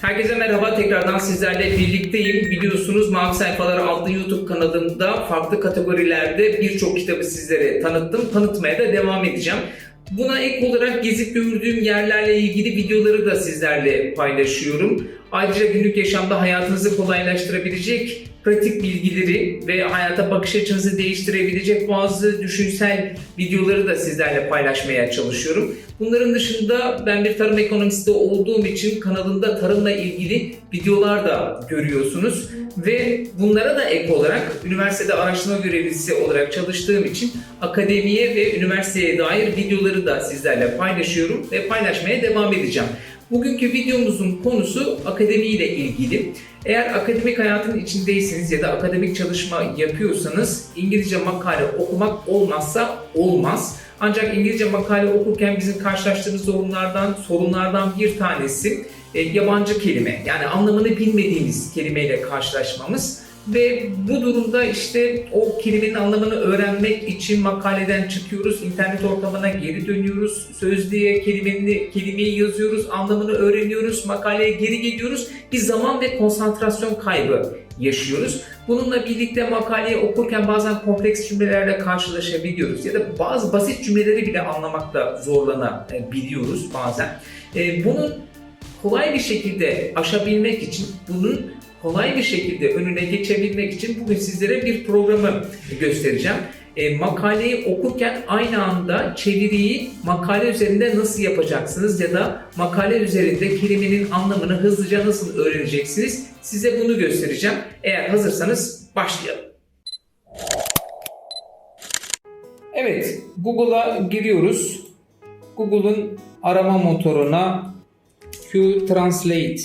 Herkese merhaba. Tekrardan sizlerle birlikteyim. Biliyorsunuz Mavi Sayfalar adlı YouTube kanalımda farklı kategorilerde birçok kitabı sizlere tanıttım. Tanıtmaya da devam edeceğim. Buna ek olarak gezip gördüğüm yerlerle ilgili videoları da sizlerle paylaşıyorum. Ayrıca günlük yaşamda hayatınızı kolaylaştırabilecek pratik bilgileri ve hayata bakış açınızı değiştirebilecek bazı düşünsel videoları da sizlerle paylaşmaya çalışıyorum. Bunların dışında ben bir tarım ekonomisti olduğum için kanalımda tarımla ilgili videolar da görüyorsunuz. Ve bunlara da ek olarak üniversitede araştırma görevlisi olarak çalıştığım için akademiye ve üniversiteye dair videoları da sizlerle paylaşıyorum ve paylaşmaya devam edeceğim. Bugünkü videomuzun konusu akademi ile ilgili. Eğer akademik hayatın içindeyseniz ya da akademik çalışma yapıyorsanız İngilizce makale okumak olmazsa olmaz. Ancak İngilizce makale okurken bizim karşılaştığımız sorunlardan sorunlardan bir tanesi e, yabancı kelime. Yani anlamını bilmediğimiz kelimeyle karşılaşmamız. Ve bu durumda işte o kelimenin anlamını öğrenmek için makaleden çıkıyoruz, internet ortamına geri dönüyoruz, sözlüğe kelimeyi, kelimeyi yazıyoruz, anlamını öğreniyoruz, makaleye geri geliyoruz. Bir zaman ve konsantrasyon kaybı yaşıyoruz. Bununla birlikte makaleyi okurken bazen kompleks cümlelerle karşılaşabiliyoruz ya da bazı basit cümleleri bile anlamakta zorlanabiliyoruz bazen. Ee, Bunun kolay bir şekilde aşabilmek için, bunun kolay bir şekilde önüne geçebilmek için bugün sizlere bir programı göstereceğim. E, makaleyi okurken aynı anda çeviriyi makale üzerinde nasıl yapacaksınız ya da makale üzerinde kelimenin anlamını hızlıca nasıl öğreneceksiniz size bunu göstereceğim. Eğer hazırsanız başlayalım. Evet, Google'a giriyoruz. Google'un arama motoruna Q Translate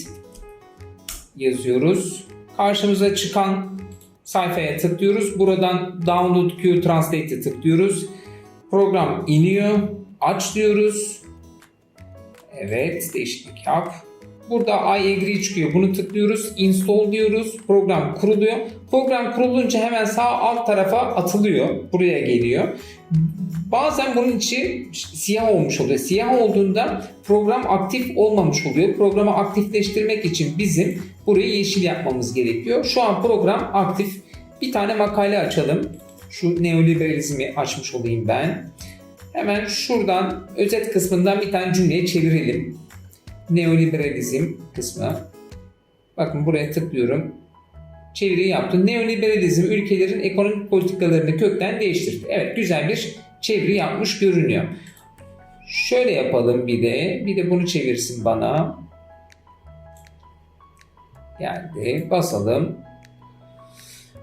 yazıyoruz. Karşımıza çıkan sayfaya tıklıyoruz. Buradan Download Q Translate'e tıklıyoruz. Program iniyor. Aç diyoruz. Evet, değişiklik yap. Burada I agree çıkıyor. Bunu tıklıyoruz. Install diyoruz. Program kuruluyor. Program kurulunca hemen sağ alt tarafa atılıyor. Buraya geliyor. Bazen bunun içi siyah olmuş oluyor. Siyah olduğunda program aktif olmamış oluyor. Programı aktifleştirmek için bizim burayı yeşil yapmamız gerekiyor. Şu an program aktif. Bir tane makale açalım. Şu neoliberalizmi açmış olayım ben. Hemen şuradan özet kısmından bir tane cümleye çevirelim. Neoliberalizm kısmı. Bakın buraya tıklıyorum. Çeviri yaptım. Neoliberalizm ülkelerin ekonomik politikalarını kökten değiştirdi. Evet güzel bir çeviri yapmış görünüyor. Şöyle yapalım bir de. Bir de bunu çevirsin bana. Geldi. Basalım.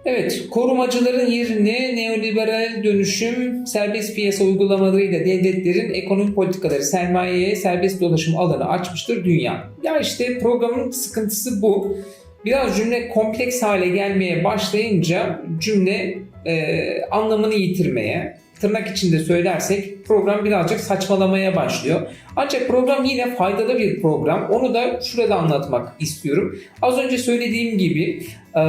Evet, korumacıların yerine neoliberal dönüşüm, serbest piyasa uygulamalarıyla devletlerin ekonomi politikaları sermayeye serbest dolaşım alanı açmıştır dünya. Ya işte programın sıkıntısı bu. Biraz cümle kompleks hale gelmeye başlayınca cümle e, anlamını yitirmeye, tırnak içinde söylersek program birazcık saçmalamaya başlıyor. Ancak program yine faydalı bir program. Onu da şurada anlatmak istiyorum. Az önce söylediğim gibi e,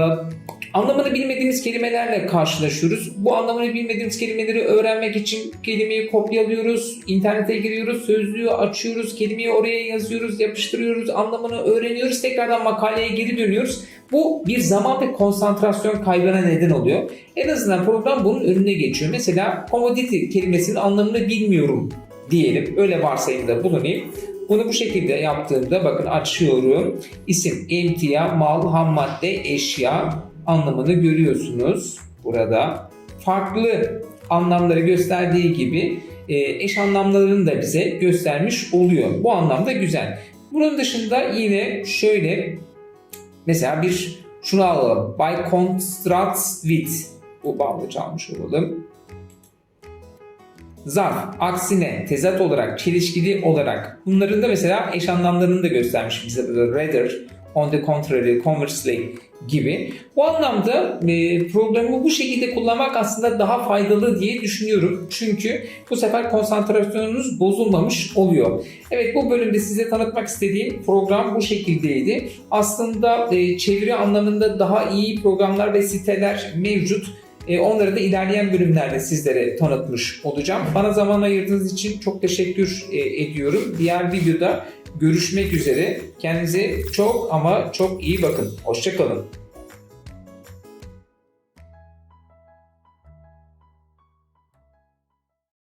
anlamını bilmediğimiz kelimelerle karşılaşıyoruz. Bu anlamını bilmediğimiz kelimeleri öğrenmek için kelimeyi kopyalıyoruz, internete giriyoruz, sözlüğü açıyoruz, kelimeyi oraya yazıyoruz, yapıştırıyoruz, anlamını öğreniyoruz, tekrardan makaleye geri dönüyoruz. Bu bir zaman ve konsantrasyon kaybına neden oluyor. En azından program bunun önüne geçiyor. Mesela commodity kelimesinin anlamını bilmiyorum diyelim. Öyle varsayımda bulunayım. Bunu bu şekilde yaptığımda bakın açıyorum. İsim, emtia, mal, ham madde, eşya anlamını görüyorsunuz burada. Farklı anlamları gösterdiği gibi e, eş anlamlarını da bize göstermiş oluyor. Bu anlamda güzel. Bunun dışında yine şöyle mesela bir şunu alalım. By contrast with bu bağlıca almış olalım. Zarf, aksine, tezat olarak, çelişkili olarak bunların da mesela eş anlamlarını da göstermiş bize. Rather, on the contrary, conversely gibi. Bu anlamda e, programı bu şekilde kullanmak aslında daha faydalı diye düşünüyorum. Çünkü bu sefer konsantrasyonunuz bozulmamış oluyor. Evet bu bölümde size tanıtmak istediğim program bu şekildeydi. Aslında e, çeviri anlamında daha iyi programlar ve siteler mevcut. E, Onları da ilerleyen bölümlerde sizlere tanıtmış olacağım. Bana zaman ayırdığınız için çok teşekkür e, ediyorum. Diğer videoda görüşmek üzere. Kendinize çok ama çok iyi bakın. Hoşçakalın.